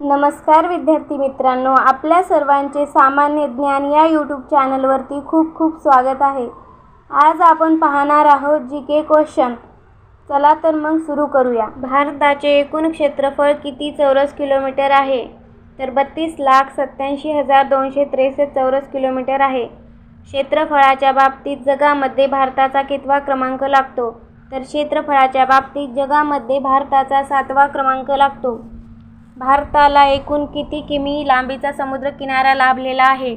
नमस्कार विद्यार्थी मित्रांनो आपल्या सर्वांचे सामान्य ज्ञान या यूट्यूब चॅनलवरती खूप खूप स्वागत आहे. आज आपण पाहणार आहोत जी के क्वेश्चन चला तर मग सुरू करूया. भारताचे एकूण क्षेत्रफळ किती चौरस किलोमीटर आहे? तर बत्तीस लाख सत्याऐंशी हजार दोनशे त्रेसष्ट चौरस किलोमीटर आहे. क्षेत्रफळाच्या बाबतीत जगामध्ये भारताचा कितवा क्रमांक लागतो? तर क्षेत्रफळाच्या बाबतीत जगामध्ये भारताचा सातवा क्रमांक लागतो. भारताला एकूण किती किमी लांबीचा समुद्रकिनारा लाभलेला आहे?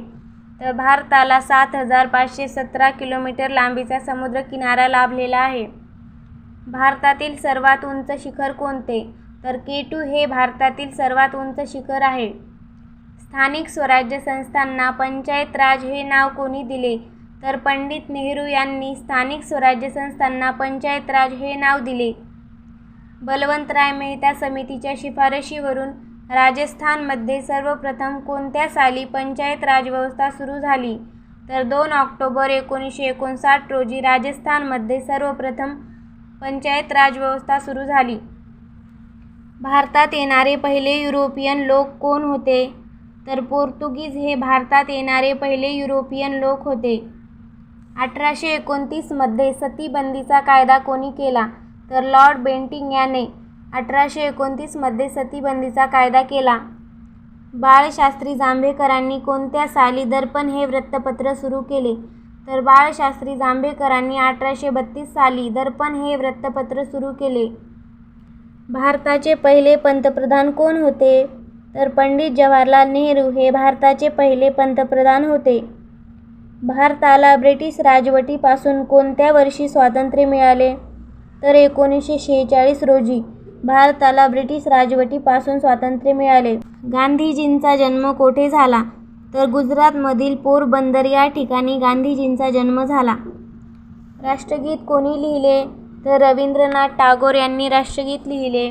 तर भारताला सात हजार पाचशे सतरा किलोमीटर लांबीचा समुद्रकिनारा लाभलेला आहे. भारतातील सर्वात उंच शिखर कोणते? तर केटू हे भारतातील सर्वात उंच शिखर आहे. स्थानिक स्वराज्य संस्थांना पंचायत राज हे नाव कोणी दिले? तर पंडित नेहरू यांनी स्थानिक स्वराज्य संस्थांना पंचायत राज हे नाव दिले. बलवंतराय मेहता समितीच्या शिफारशीवरून राजस्थानमध्ये सर्वप्रथम कोणत्या साली पंचायत राजव्यवस्था सुरू झाली? तर दोन ऑक्टोबर एकोणीसशे एकोणसाठ रोजी राजस्थानमध्ये सर्वप्रथम पंचायत राजव्यवस्था सुरू झाली. भारतात येणारे पहिले युरोपियन लोक कोण होते? तर पोर्तुगीज हे भारतात येणारे पहिले युरोपियन लोक होते. अठराशे एकोणतीसमध्ये सतीबंदीचा कायदा कोणी केला? तर लॉर्ड बेंटिंग याने अठराशे एकोणतीसमध्ये सतीबंदीचा कायदा केला. बाळशास्त्री जांभेकरांनी कोणत्या साली दर्पण हे वृत्तपत्र सुरू केले? तर बाळशास्त्री जांभेकरांनी अठराशे बत्तीस साली दर्पण हे वृत्तपत्र सुरू केले. भारताचे पहिले पंतप्रधान कोण होते? तर पंडित जवाहरलाल नेहरू हे भारताचे पहिले पंतप्रधान होते. भारताला ब्रिटिश राजवटीपासून कोणत्या वर्षी स्वातंत्र्य मिळाले? तर एकोणीसशे शेहेचाळीस रोजी भारताला ब्रिटिश राजवटीपासून स्वातंत्र्य मिळाले. गांधीजींचा जन्म कोठे झाला? तर गुजरातमधील पोरबंदर या ठिकाणी गांधीजींचा जन्म झाला. राष्ट्रगीत कोणी लिहिले? तर रवींद्रनाथ टागोर यांनी राष्ट्रगीत लिहिले.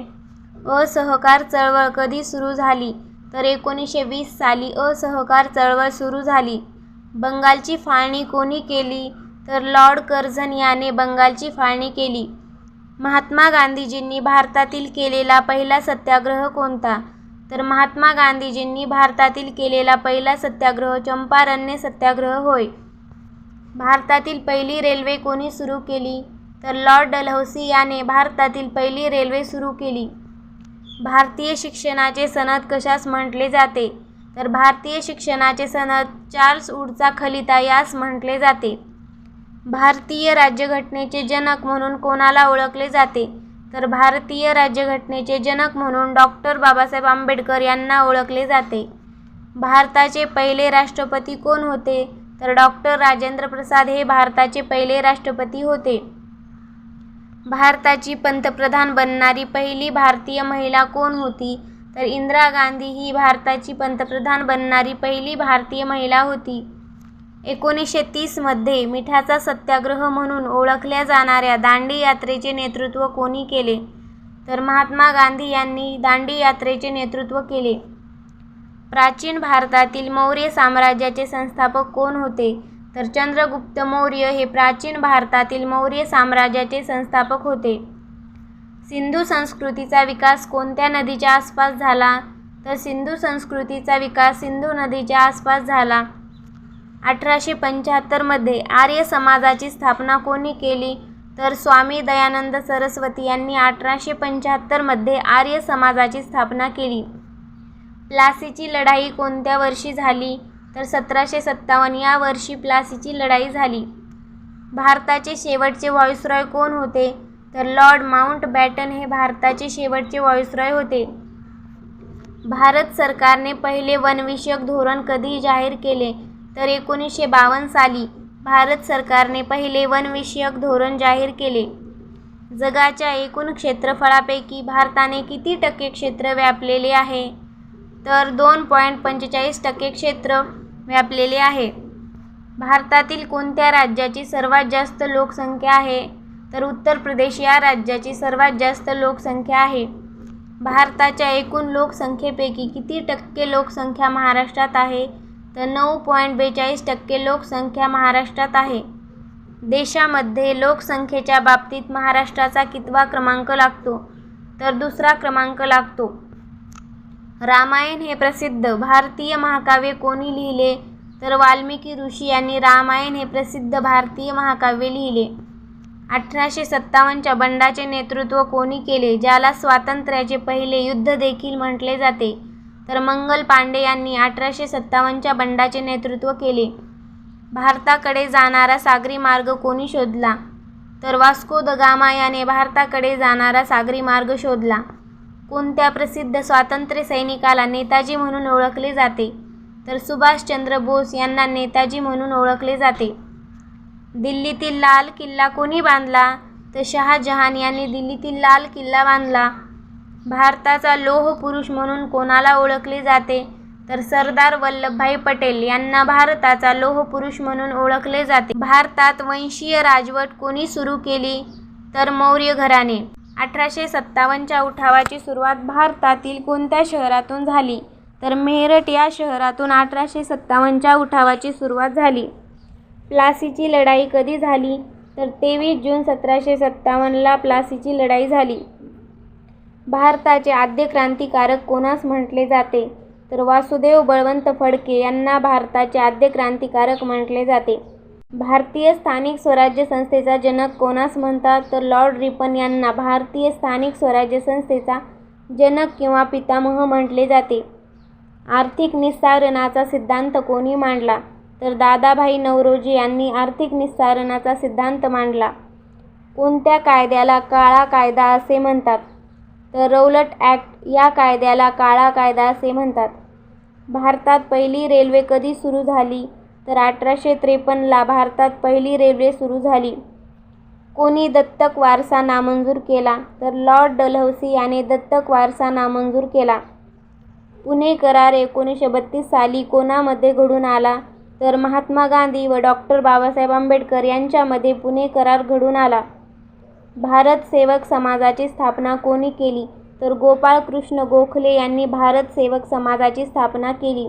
असहकार चळवळ कधी सुरू झाली? तर एकोणीसशे वीस साली असहकार चळवळ सुरू झाली. बंगालची फाळणी कोणी केली? तर लॉर्ड कर्झन याने बंगालची फाळणी केली. महात्मा गांधीजींनी भारतातील केलेला पहिला सत्याग्रह कोणता? तर महात्मा गांधीजींनी भारतातील केलेला पहिला सत्याग्रह चंपारण्य सत्याग्रह होय. भारतातील पहिली रेल्वे कोणी सुरू केली? तर लॉर्ड डलहौसी याने भारतातील पहिली रेल्वे सुरू केली. भारतीय शिक्षणाचे सनद कशास म्हटले जाते? तर भारतीय शिक्षणाचे सनद चार्ल्स उडचा खलिता यास म्हटले जाते. भारतीय राज्यघटनेचे जनक म्हणून कोणाला ओळखले जाते? तर भारतीय राज्यघटनेचे जनक म्हणून डॉक्टर बाबासाहेब आंबेडकर यांना ओळखले जाते. भारताचे पहिले राष्ट्रपती कोण होते? तर डॉक्टर राजेंद्र प्रसाद हे भारताचे पहिले राष्ट्रपती होते. भारताची पंतप्रधान बनणारी पहिली भारतीय महिला कोण होती? तर इंदिरा गांधी ही भारताची पंतप्रधान बनणारी पहिली भारतीय महिला होती. एकोणीसशे तीसमध्ये मिठाचा सत्याग्रह म्हणून ओळखल्या जाणाऱ्या दांडी यात्रेचे नेतृत्व कोणी केले? तर महात्मा गांधी यांनी दांडी यात्रेचे नेतृत्व केले. प्राचीन भारतातील मौर्य साम्राज्याचे संस्थापक कोण होते? तर चंद्रगुप्त मौर्य हे प्राचीन भारतातील मौर्य साम्राज्याचे संस्थापक होते. सिंधू संस्कृतीचा विकास कोणत्या नदीच्या आसपास झाला? तर सिंधू संस्कृतीचा विकास सिंधू नदीच्या आसपास झाला. अठराशे पंच्याहत्तरमध्ये आर्य समाजाची स्थापना कोणी केली? तर स्वामी दयानंद सरस्वती यांनी अठराशे पंच्याहत्तरमध्ये आर्य समाजाची स्थापना केली. प्लासीची लढाई कोणत्या वर्षी झाली? तर सतराशे सत्तावन्न या वर्षी प्लासीची लढाई झाली. भारताचे शेवटचे व्हॉइसरॉय कोण होते? तर लॉर्ड माउंट बॅटन हे भारताचे शेवटचे व्हॉइसरॉय होते. भारत सरकारने पहिले वनविषयक धोरण कधी जाहीर केले. तर एकोणीसशे बावन्न साली भारत सरकारने पहिले वनविषयक धोरण जाहीर केले. जगाच्या एकूण क्षेत्रफळापैकी भारताने किती टक्के क्षेत्र व्यापलेले आहे? तर दोन पॉईंट पंचेचाळीस टक्के क्षेत्र व्यापलेले आहे. भारतातील कोणत्या राज्याची सर्वात जास्त लोकसंख्या आहे? तर उत्तर प्रदेश या राज्याची सर्वात जास्त लोकसंख्या आहे. भारताच्या एकूण लोकसंख्येपैकी किती टक्के लोकसंख्या महाराष्ट्रात आहे? तर नऊ पॉईंट बेचाळीस टक्के लोकसंख्या महाराष्ट्रात आहे. देशामध्ये लोकसंख्येच्या बाबतीत महाराष्ट्राचा कितवा क्रमांक लागतो? तर दुसरा क्रमांक लागतो. रामायण हे प्रसिद्ध. भारतीय महाकाव्य कोणी लिहिले? तर वाल्मिकी ऋषी यांनी रामायण हे प्रसिद्ध भारतीय महाकाव्य लिहिले. अठराशे सत्तावन्नच्या बंडाचे नेतृत्व कोणी केले? ज्याला स्वातंत्र्याचे पहिले युद्ध देखील म्हटले जाते. तर मंगल पांडे यांनी अठराशे सत्तावन्नच्या बंडाचे नेतृत्व केले. भारताकडे जाणारा सागरी मार्ग कोणी शोधला? तर वास्को द गामा याने भारताकडे जाणारा सागरी मार्ग शोधला. कोणत्या प्रसिद्ध स्वातंत्र्य सैनिकाला नेताजी म्हणून ओळखले जाते? तर सुभाषचंद्र बोस यांना नेताजी म्हणून ओळखले जाते. दिल्लीतील लाल किल्ला कोणी बांधला? तर शहाजहान यांनी दिल्लीतील लाल किल्ला बांधला. भारताचा लोह पुरुष म्हणून कोणाला ओळखले जाते? तर सरदार वल्लभभाई पटेल यांना भारताचा लोह पुरुष म्हणून ओळखले जाते. भारतात वंशीय राजवट कोणी सुरू केली? तर मौर्य घराणे. अठराशे सत्तावन्नच्या उठावाची सुरुवात भारतातील कोणत्या शहरातून झाली? तर मेरठ या शहरातून अठराशे सत्तावन्नच्या उठावाची सुरुवात झाली. प्लासीची लढाई कधी झाली? तर तेवीस जून सतराशे सत्तावन्नला प्लासीची लढाई झाली. भारताचे आद्य क्रांतिकारक कोणास म्हटले जाते? तर वासुदेव बळवंत फडके यांना भारताचे आद्य क्रांतिकारक म्हटले जाते. भारतीय स्थानिक स्वराज्य संस्थेचा जनक कोणास म्हणतात? तर लॉर्ड रिपन यांना भारतीय स्थानिक स्वराज्य संस्थेचा जनक किंवा पितामह म्हटले जाते. आर्थिक निस्सारणाचा सिद्धांत कोणी मांडला? तर दादाभाई नवरोजी यांनी आर्थिक निस्सारणाचा सिद्धांत मांडला. कोणत्या कायद्याला काळा कायदा असे म्हणतात? तर रौलट ॲक्ट या कायद्याला काळा कायदा असे म्हणतात. भारतात पहिली रेल्वे कधी सुरू झाली? तर अठराशे त्रेपन्नला भारतात पहिली रेल्वे सुरू झाली. कोणी दत्तक वारसा नामंजूर केला तर लॉर्ड डलहौसी याने दत्तक वारसा नामंजूर केला. पुणे करार एकोणीसशे बत्तीस साली कोणामध्ये घडून आला? तर महात्मा गांधी व डॉक्टर बाबासाहेब आंबेडकर यांच्यामध्ये पुणे करार घडून आला. भारत सेवक समाजाची स्थापना कोणी केली? तर गोपाळ कृष्ण गोखले यांनी भारत सेवक समाजाची स्थापना केली.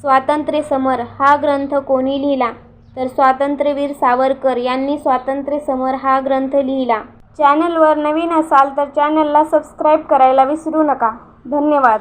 स्वातंत्र्य समर हा ग्रंथ कोणी लिहिला? तर स्वातंत्र्यवीर सावरकर यांनी स्वातंत्र्य समर हा ग्रंथ लिहिला. चॅनलवर नवीन असाल तर चॅनलला सबस्क्राईब करायला विसरू नका. धन्यवाद.